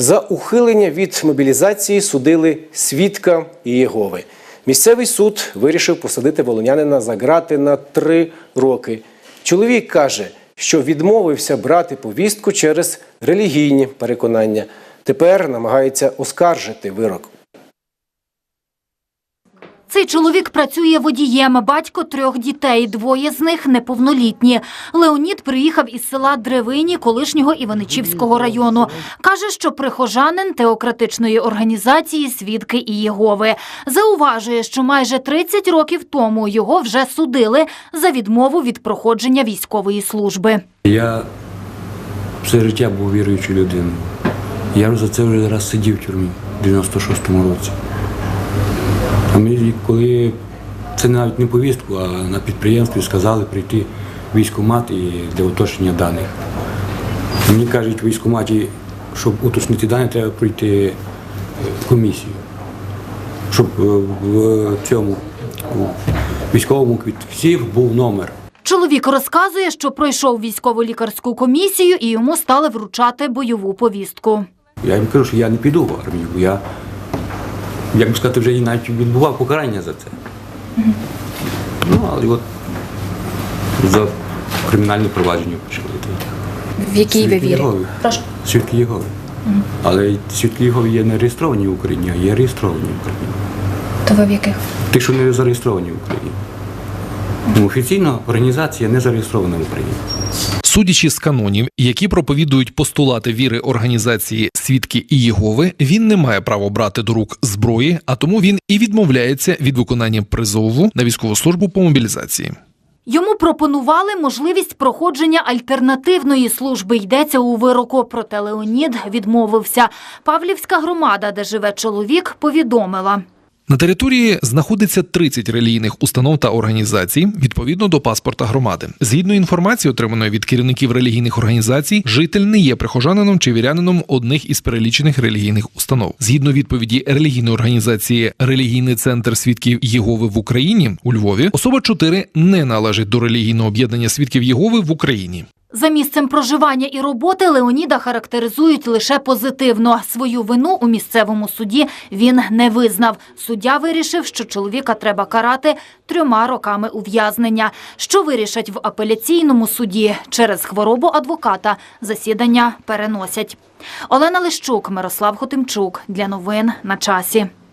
За ухилення від мобілізації судили свідка і Єгови. Місцевий суд вирішив посадити волонянина за грати на три роки. Чоловік каже, що відмовився брати повістку через релігійні переконання. Тепер намагається оскаржити вирок. Цей чоловік працює водієм, батько трьох дітей, двоє з них неповнолітні. Леонід приїхав із села Древині колишнього Іваничівського району. Каже, що прихожанин теократичної організації «Свідки і Єгови». Зауважує, що майже 30 років тому його вже судили за відмову від проходження військової служби. Я все життя був віруючою людиною. Я за це вже раз сидів в тюрмі в 96-му році. А мені коли це навіть не повістку, а на підприємстві сказали прийти в військкомат і для уточнення даних. Мені кажуть, в військкоматі, щоб уточнити дані, треба пройти е, комісію. Щоб е, в цьому у військовому квітці був номер. Чоловік розказує, що пройшов військово-лікарську комісію і йому стали вручати бойову повістку. Я їм кажу, що я не піду в армію, бо я, як би сказати, вже і навіть відбував покарання за це. Ну, але от за кримінальне провадження почали. В якій ви Свідки вірі? Єгови. Прошу. Свідки Єгови. Але свідки Єгови є не реєстровані в Україні, а є реєстровані в Україні. То ви в яких? Ті, що не зареєстровані в Україні. Офіційно організація не зареєстрована в Україні. Судячи з канонів, які проповідують постулати віри організації Свідки і Єгови, він не має права брати до рук зброї, а тому він і відмовляється від виконання призову на військову службу по мобілізації. Йому пропонували можливість проходження альтернативної служби. Йдеться у вироку. Проте Леонід відмовився. Павлівська громада, де живе чоловік, повідомила. На території знаходиться 30 релігійних установ та організацій відповідно до паспорта громади. Згідно інформації, отриманої від керівників релігійних організацій, житель не є прихожанином чи вірянином одних із перелічених релігійних установ. Згідно відповіді релігійної організації Релігійний центр свідків Єгови в Україні у Львові, особа 4 не належить до релігійного об'єднання свідків Єгови в Україні. За місцем проживання і роботи Леоніда характеризують лише позитивно. Свою вину у місцевому суді він не визнав. Суддя вирішив, що чоловіка треба карати трьома роками ув'язнення. Що вирішать в апеляційному суді через хворобу адвоката засідання переносять. Олена Лищук, Мирослав Хотимчук для новин на часі.